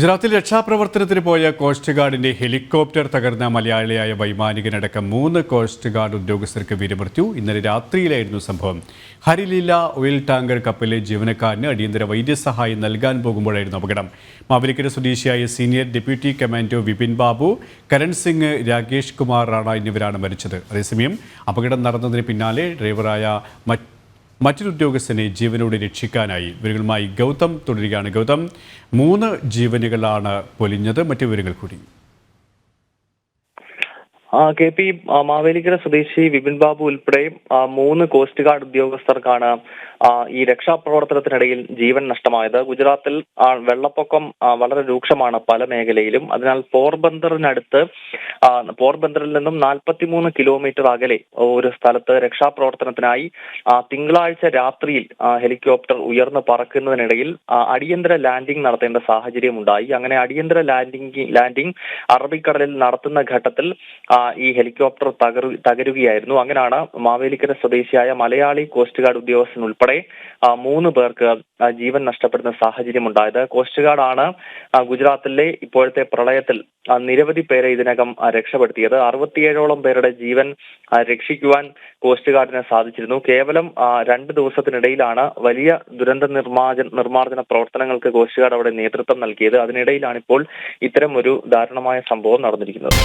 ഗുജറാത്തിൽ രക്ഷാപ്രവർത്തനത്തിന് പോയ കോസ്റ്റ് ഗാർഡിന്റെ ഹെലികോപ്റ്റർ തകർന്ന മലയാളിയായ വൈമാനികനടക്കം മൂന്ന് കോസ്റ്റ് ഗാർഡ് ഉദ്യോഗസ്ഥർക്ക് വീരമൃത്യു. ഇന്നലെ രാത്രിയിലായിരുന്നു സംഭവം. ഹരിലീല ഓയിൽ ടാങ്കർ കപ്പലിലെ ജീവനക്കാരന് അടിയന്തര വൈദ്യസഹായം നൽകാൻ പോകുമ്പോഴായിരുന്നു അപകടം. മാവലിക്കര സ്വദേശിയായ senior deputy commando Vipin Babu Karan Singh Rakesh Kumar Rana എന്നിവരാണ് മരിച്ചത്. അതേസമയം അപകടം നടന്നതിന് പിന്നാലെ ഡ്രൈവറായ മറ്റ് മറ്റൊരു ഉദ്യോഗസ്ഥനെ ജീവനോടെ രക്ഷിക്കാനായി ഇവരുമായി ഗൗതം തുടരുകയാണ്. ഗൗതം മൂന്ന് ജീവനുകളാണ് പൊലിഞ്ഞത്. മറ്റു വിവരങ്ങൾ കൂടി. കെ പി മാവേലിക്കര സ്വദേശി വിപിൻ ബാബു ഉൾപ്പെടെ മൂന്ന് കോസ്റ്റ് ഗാർഡ് ഉദ്യോഗസ്ഥർക്കാണ് ഈ രക്ഷാപ്രവർത്തനത്തിനിടയിൽ ജീവൻ നഷ്ടമായത്. ഗുജറാത്തിൽ വെള്ളപ്പൊക്കം വളരെ രൂക്ഷമാണ് പല മേഖലയിലും. അതിനാൽ പോർബന്ദറിനടുത്ത് പോർബന്ദറിൽ നിന്നും നാൽപ്പത്തിമൂന്ന് കിലോമീറ്റർ അകലെ ഒരു സ്ഥലത്ത് രക്ഷാപ്രവർത്തനത്തിനായി തിങ്കളാഴ്ച രാത്രിയിൽ ഹെലികോപ്റ്റർ ഉയർന്നു പറക്കുന്നതിനിടയിൽ അടിയന്തര ലാൻഡിംഗ് നടത്തേണ്ട സാഹചര്യം ഉണ്ടായി അങ്ങനെ അടിയന്തര ലാൻഡിംഗ് ലാൻഡിംഗ് അറബിക്കടലിൽ നടത്തുന്ന ഘട്ടത്തിൽ ഈ ഹെലികോപ്റ്റർ തകരു തകരുകയായിരുന്നു. അങ്ങനെയാണ് മാവേലിക്കര സ്വദേശിയായ മലയാളി കോസ്റ്റ് ഗാർഡ് ഉദ്യോഗസ്ഥൻ ഉൾപ്പെടെ മൂന്ന് പേർക്ക് ജീവൻ നഷ്ടപ്പെടുന്ന സാഹചര്യം ഉണ്ടായത് കോസ്റ്റ് ഗാർഡാണ് ഗുജറാത്തിലെ ഇപ്പോഴത്തെ പ്രളയത്തിൽ നിരവധി പേരെ ഇതിനകം രക്ഷപ്പെടുത്തിയത്. അറുപത്തിയേഴോളം പേരുടെ ജീവൻ രക്ഷിക്കുവാൻ കോസ്റ്റ് ഗാർഡിന് സാധിച്ചിരുന്നു. കേവലം രണ്ട് ദിവസത്തിനിടയിലാണ് വലിയ ദുരന്ത നിർമാർജന പ്രവർത്തനങ്ങൾക്ക് കോസ്റ്റ് ഗാർഡ് അവിടെ നേതൃത്വം നൽകിയത്. അതിനിടയിലാണ് ഇപ്പോൾ ഇത്തരം ഒരു ദാരുണമായ സംഭവം നടന്നിരിക്കുന്നത്.